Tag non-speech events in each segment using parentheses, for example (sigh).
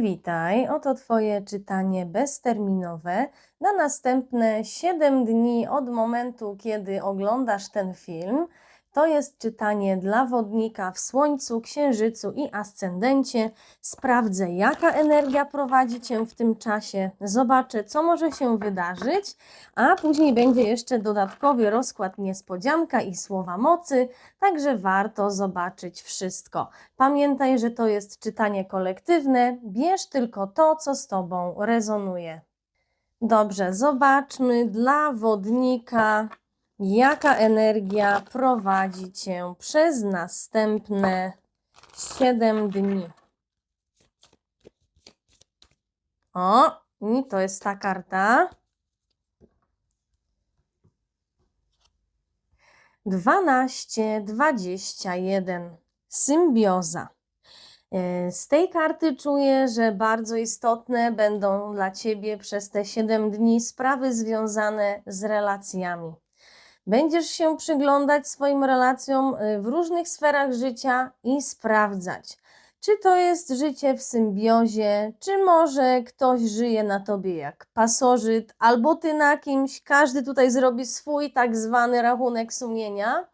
Witaj, oto Twoje czytanie bezterminowe na następne 7 dni od momentu, kiedy oglądasz ten film. To jest czytanie dla wodnika w Słońcu, Księżycu i Ascendencie. Sprawdzę, jaka energia prowadzi Cię w tym czasie, zobaczę, co może się wydarzyć, a później będzie jeszcze dodatkowy rozkład niespodzianka i słowa mocy, także warto zobaczyć wszystko. Pamiętaj, że to jest czytanie kolektywne, bierz tylko to, co z Tobą rezonuje. Dobrze, zobaczmy dla wodnika, jaka energia prowadzi Cię przez następne 7 dni. O, i to jest ta karta. 12, 21. Symbioza. E, Z tej karty czuję, że bardzo istotne będą dla Ciebie przez te 7 dni sprawy związane z relacjami. Będziesz się przyglądać swoim relacjom y, w różnych sferach życia i sprawdzać, czy to jest życie w symbiozie, czy może ktoś żyje na tobie jak pasożyt, albo ty na kimś. Każdy tutaj zrobi swój tak zwany rachunek sumienia.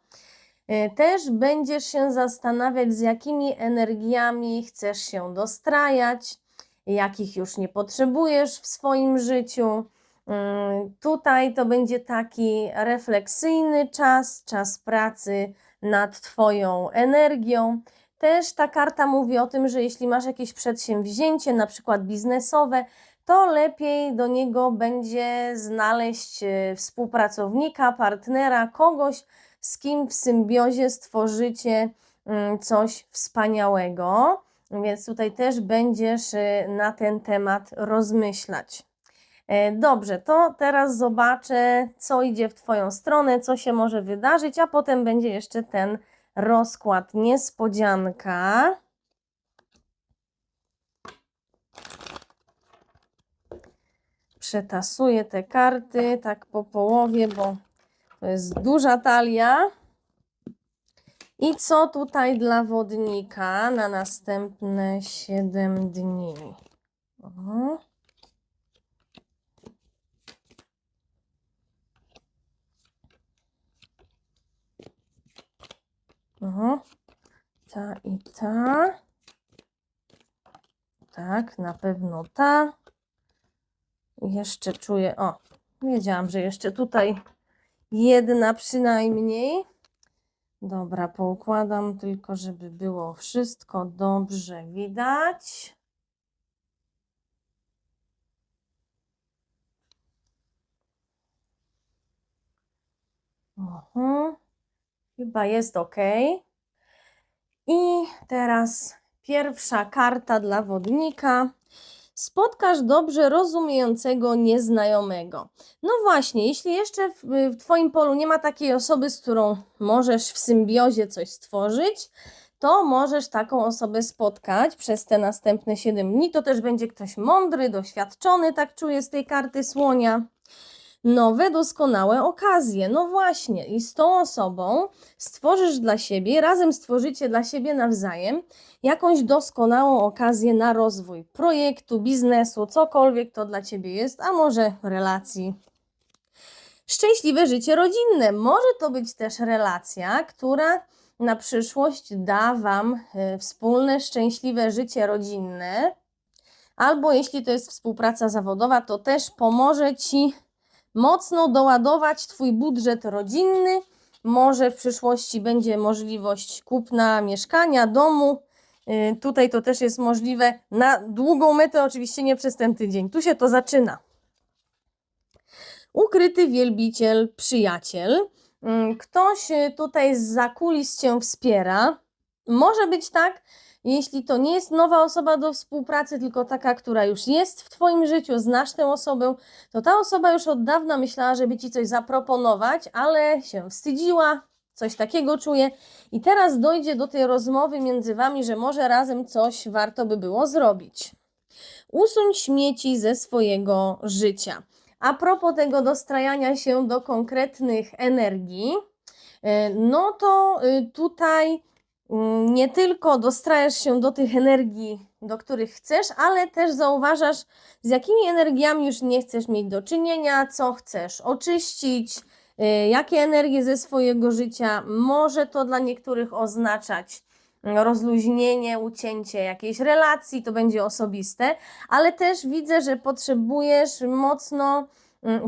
Y, Też będziesz się zastanawiać, z jakimi energiami chcesz się dostrajać, jakich już nie potrzebujesz w swoim życiu. Mm, Tutaj to będzie taki refleksyjny czas, czas pracy nad Twoją energią. Też ta karta mówi o tym, że jeśli masz jakieś przedsięwzięcie, na przykład biznesowe, to lepiej do niego będzie znaleźć e, współpracownika, partnera, kogoś, z kim w symbiozie stworzycie mm, coś wspaniałego. Więc tutaj też będziesz e, na ten temat rozmyślać. E, Dobrze, to teraz zobaczę, co idzie w Twoją stronę, co się może wydarzyć, a potem będzie jeszcze ten rozkład niespodzianka. Przetasuję te karty tak po połowie, bo to jest duża talia. I co tutaj dla wodnika na następne 7 dni? O. Oho, ta i ta. Tak, na pewno ta. Jeszcze czuję, o, wiedziałam, że jeszcze tutaj jedna przynajmniej. Dobra, poukładam tylko, żeby było wszystko dobrze widać. Oho. Chyba jest ok. I teraz pierwsza karta dla wodnika. Spotkasz dobrze rozumiejącego nieznajomego. No właśnie, jeśli jeszcze w, w Twoim polu nie ma takiej osoby, z którą możesz w symbiozie coś stworzyć, to możesz taką osobę spotkać przez te następne 7 dni. To też będzie ktoś mądry, doświadczony, tak czuję z tej karty słonia nowe, doskonałe okazje. No właśnie, i z tą osobą stworzysz dla siebie, razem stworzycie dla siebie nawzajem jakąś doskonałą okazję na rozwój projektu, biznesu, cokolwiek to dla ciebie jest, a może relacji. Szczęśliwe życie rodzinne. Może to być też relacja, która na przyszłość da Wam e, wspólne, szczęśliwe życie rodzinne. Albo jeśli to jest współpraca zawodowa, to też pomoże Ci mocno doładować Twój budżet rodzinny. Może w przyszłości będzie możliwość kupna mieszkania, domu. Yy, Tutaj to też jest możliwe na długą metę, oczywiście nie przez ten tydzień. Tu się to zaczyna. Ukryty wielbiciel, przyjaciel. Yy, Ktoś yy, tutaj z zakulis Cię wspiera. Może być tak, jeśli to nie jest nowa osoba do współpracy, tylko taka, która już jest w Twoim życiu, znasz tę osobę, to ta osoba już od dawna myślała, żeby Ci coś zaproponować, ale się wstydziła, coś takiego czuje i teraz dojdzie do tej rozmowy między Wami, że może razem coś warto by było zrobić. Usuń śmieci ze swojego życia. A propos tego dostrajania się do konkretnych energii, y, no to y, tutaj nie tylko dostrajasz się do tych energii, do których chcesz, ale też zauważasz, z jakimi energiami już nie chcesz mieć do czynienia, co chcesz oczyścić, y, jakie energie ze swojego życia. Może to dla niektórych oznaczać rozluźnienie, ucięcie jakiejś relacji, to będzie osobiste, ale też widzę, że potrzebujesz mocno, mm,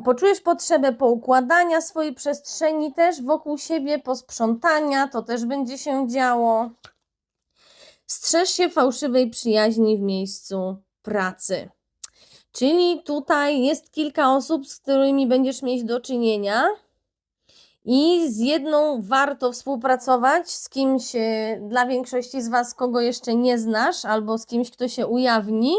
poczujesz potrzebę poukładania swojej przestrzeni też wokół siebie, posprzątania, to też będzie się działo. Strzeż się fałszywej przyjaźni w miejscu pracy. Czyli tutaj jest kilka osób, z którymi będziesz mieć do czynienia. I z jedną warto współpracować, z kimś e, dla większości z Was, kogo jeszcze nie znasz, albo z kimś, kto się ujawni,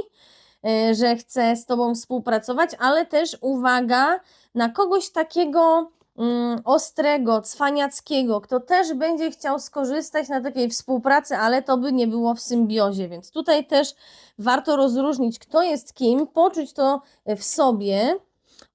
że chce z Tobą współpracować, ale też uwaga na kogoś takiego mm, ostrego, cwaniackiego, kto też będzie chciał skorzystać na takiej współpracy, ale to by nie było w symbiozie, więc tutaj też warto rozróżnić, kto jest kim, poczuć to w sobie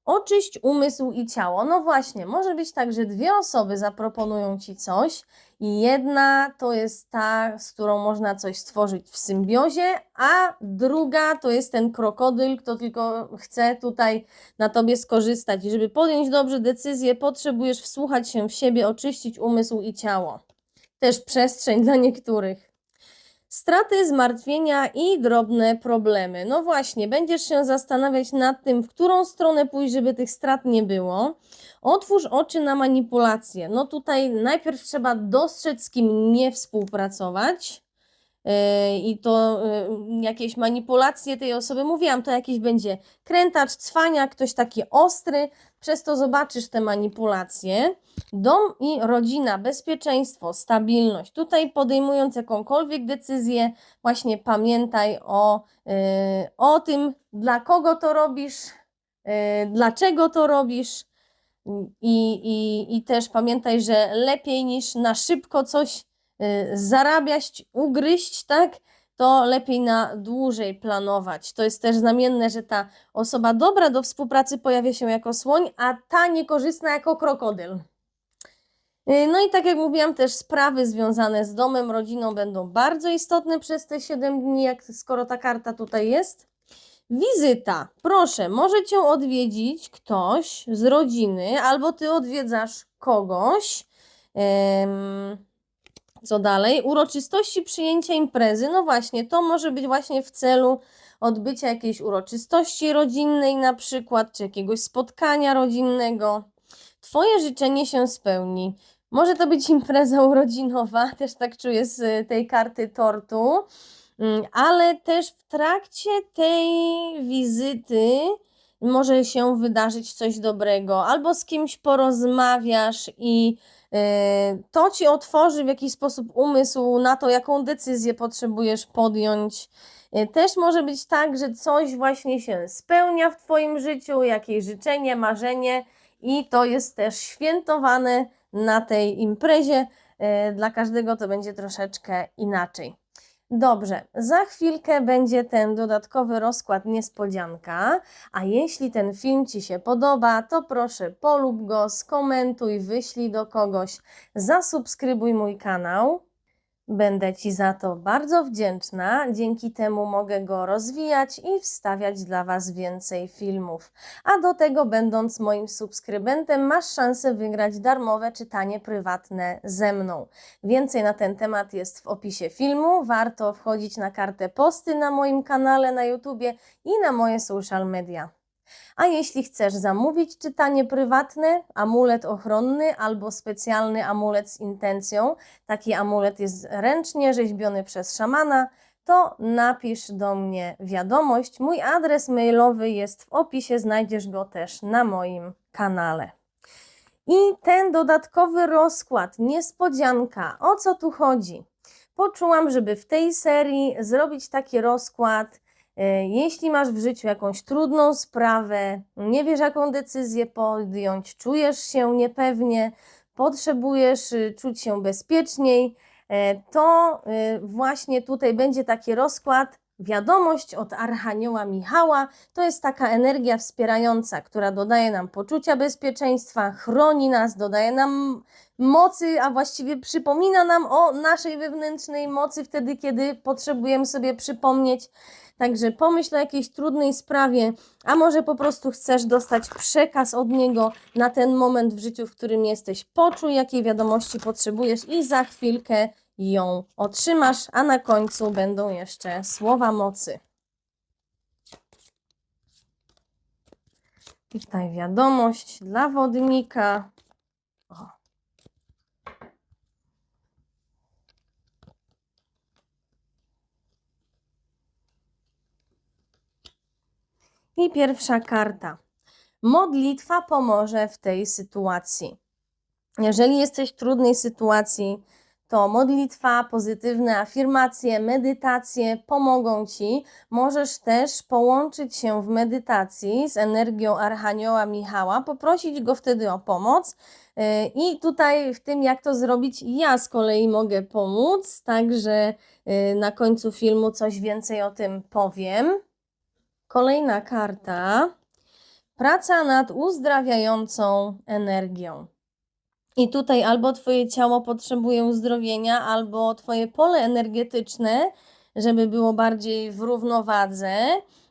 Oczyść umysł i ciało. No właśnie, może być tak, że dwie osoby zaproponują ci coś i jedna to jest ta, z którą można coś stworzyć w symbiozie, a druga to jest ten krokodyl, kto tylko chce tutaj na tobie skorzystać. I żeby podjąć dobrze decyzję, potrzebujesz wsłuchać się w siebie, oczyścić umysł i ciało. Też przestrzeń dla niektórych. Straty, zmartwienia i drobne problemy. No właśnie, będziesz się zastanawiać nad tym, w którą stronę pójść, żeby tych strat nie było. Otwórz oczy na manipulacje. No tutaj najpierw trzeba dostrzec, z kim nie współpracować. I to yy, jakieś manipulacje tej osoby, mówiłam, to jakiś będzie krętacz, cwania, ktoś taki ostry, przez to zobaczysz te manipulacje. Dom i rodzina, bezpieczeństwo, stabilność. Tutaj podejmując jakąkolwiek decyzję, właśnie pamiętaj o, yy, o tym, dla kogo to robisz, yy, dlaczego to robisz. I, i, I też pamiętaj, że lepiej niż na szybko coś zarabiać, ugryźć, tak? To lepiej na dłużej planować. To jest też znamienne, że ta osoba dobra do współpracy pojawia się jako słoń, a ta niekorzystna jako krokodyl. Y, No i tak jak mówiłam, też sprawy związane z domem, rodziną będą bardzo istotne przez te 7 dni, jak skoro ta karta tutaj jest. Wizyta. Proszę, może cię odwiedzić ktoś z rodziny, albo ty odwiedzasz kogoś. Co dalej? Uroczystości przyjęcia imprezy. No właśnie, to może być właśnie w celu odbycia jakiejś uroczystości rodzinnej, na przykład, czy jakiegoś spotkania rodzinnego. Twoje życzenie się spełni. Może to być impreza urodzinowa, (laughs) też tak czuję z tej karty tortu, Mm, ale też w trakcie tej wizyty może się wydarzyć coś dobrego, albo z kimś porozmawiasz i to ci otworzy w jakiś sposób umysł na to, jaką decyzję potrzebujesz podjąć. E, Też może być tak, że coś właśnie się spełnia w Twoim życiu, jakieś życzenie, marzenie, i to jest też świętowane na tej imprezie. E, Dla każdego to będzie troszeczkę inaczej. Dobrze, za chwilkę będzie ten dodatkowy rozkład niespodzianka, a jeśli ten film Ci się podoba, to proszę polub go, skomentuj, wyślij do kogoś, zasubskrybuj mój kanał. Będę Ci za to bardzo wdzięczna. Dzięki temu mogę go rozwijać i wstawiać dla Was więcej filmów. A do tego, będąc moim subskrybentem, masz szansę wygrać darmowe czytanie prywatne ze mną. Więcej na ten temat jest w opisie filmu. Warto wchodzić na kartę posty na moim kanale na YouTubie i na moje social media. A jeśli chcesz zamówić czytanie prywatne, amulet ochronny albo specjalny amulet z intencją, taki amulet jest ręcznie rzeźbiony przez szamana, to napisz do mnie wiadomość. Mój adres mailowy jest w opisie, znajdziesz go też na moim kanale. I ten dodatkowy rozkład, niespodzianka, o co tu chodzi? Poczułam, żeby w tej serii zrobić taki rozkład, Jeśli masz w życiu jakąś trudną sprawę, nie wiesz jaką decyzję podjąć, czujesz się niepewnie, potrzebujesz y, czuć się bezpieczniej, e, to y, właśnie tutaj będzie taki rozkład wiadomość od Archanioła Michała to jest taka energia wspierająca, która dodaje nam poczucia bezpieczeństwa, chroni nas, dodaje nam mocy, a właściwie przypomina nam o naszej wewnętrznej mocy wtedy, kiedy potrzebujemy sobie przypomnieć. Także pomyśl o jakiejś trudnej sprawie, a może po prostu chcesz dostać przekaz od niego na ten moment w życiu, w którym jesteś. Poczuj, jakiej wiadomości potrzebujesz i za chwilkę ją otrzymasz, a na końcu będą jeszcze słowa mocy. I tutaj wiadomość dla wodnika. O. I pierwsza karta. Modlitwa pomoże w tej sytuacji. Jeżeli jesteś w trudnej sytuacji, to modlitwa, pozytywne afirmacje, medytacje pomogą ci. Możesz też połączyć się w medytacji z energią Archanioła Michała, poprosić go wtedy o pomoc. Yy, I tutaj w tym, jak to zrobić, ja z kolei mogę pomóc, także yy, na końcu filmu coś więcej o tym powiem. Kolejna karta. Praca nad uzdrawiającą energią. I tutaj albo Twoje ciało potrzebuje uzdrowienia, albo Twoje pole energetyczne, żeby było bardziej w równowadze.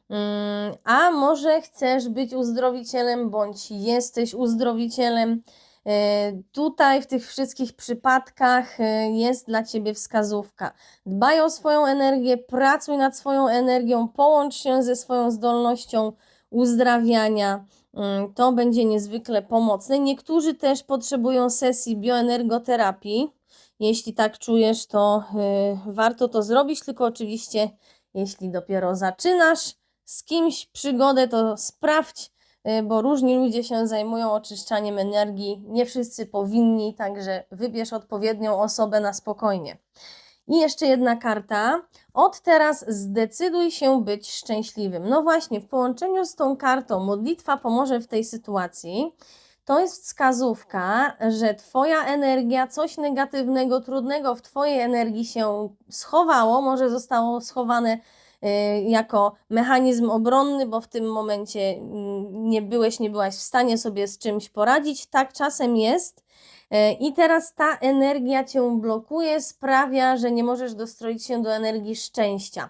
Mm, A może chcesz być uzdrowicielem, bądź jesteś uzdrowicielem. E, Tutaj w tych wszystkich przypadkach e, jest dla Ciebie wskazówka. Dbaj o swoją energię, pracuj nad swoją energią, połącz się ze swoją zdolnością uzdrawiania. Mm, To będzie niezwykle pomocne. Niektórzy też potrzebują sesji bioenergoterapii. Jeśli tak czujesz, to y, warto to zrobić, tylko oczywiście, jeśli dopiero zaczynasz z kimś przygodę, to sprawdź, y, bo różni ludzie się zajmują oczyszczaniem energii. Nie wszyscy powinni, także wybierz odpowiednią osobę na spokojnie. I jeszcze jedna karta. Od teraz zdecyduj się być szczęśliwym. No właśnie, w połączeniu z tą kartą modlitwa pomoże w tej sytuacji. To jest wskazówka, że Twoja energia, coś negatywnego, trudnego w Twojej energii się schowało, może zostało schowane jako mechanizm obronny, bo w tym momencie mm, nie byłeś, nie byłaś w stanie sobie z czymś poradzić. Tak czasem jest. E, I teraz ta energia cię blokuje, sprawia, że nie możesz dostroić się do energii szczęścia.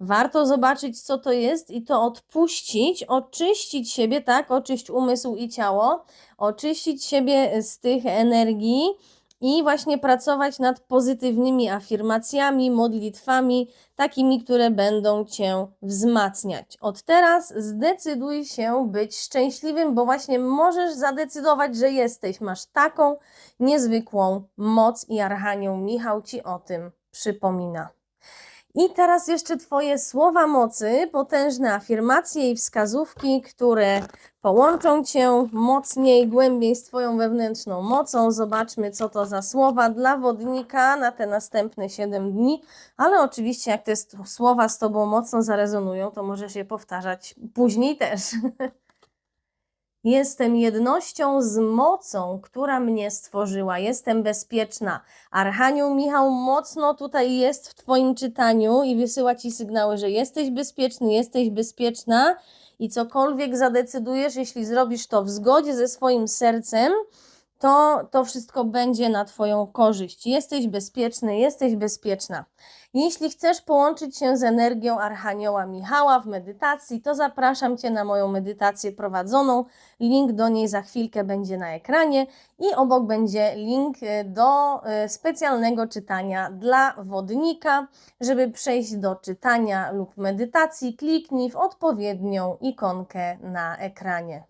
Warto zobaczyć, co to jest i to odpuścić, oczyścić siebie, tak? Oczyść umysł i ciało, oczyścić siebie z tych energii i właśnie pracować nad pozytywnymi afirmacjami, modlitwami, takimi, które będą Cię wzmacniać. Od teraz zdecyduj się być szczęśliwym, bo właśnie możesz zadecydować, że jesteś. Masz taką niezwykłą moc i Archanioł Michał Ci o tym przypomina. I teraz jeszcze Twoje słowa mocy, potężne afirmacje i wskazówki, które połączą Cię mocniej, głębiej z Twoją wewnętrzną mocą. Zobaczmy, co to za słowa dla wodnika na te następne 7 dni, ale oczywiście, jak te słowa z Tobą mocno zarezonują, to możesz je powtarzać później też. (laughs) Jestem jednością z mocą, która mnie stworzyła. Jestem bezpieczna. Archanioł Michał mocno tutaj jest w Twoim czytaniu i wysyła Ci sygnały, że jesteś bezpieczny, jesteś bezpieczna i cokolwiek zadecydujesz, jeśli zrobisz to w zgodzie ze swoim sercem, to to wszystko będzie na Twoją korzyść. Jesteś bezpieczny, jesteś bezpieczna. Jeśli chcesz połączyć się z energią Archanioła Michała w medytacji, to zapraszam Cię na moją medytację prowadzoną. Link do niej za chwilkę będzie na ekranie i obok będzie link y, do y, specjalnego czytania dla wodnika. Żeby przejść do czytania lub medytacji, kliknij w odpowiednią ikonkę na ekranie.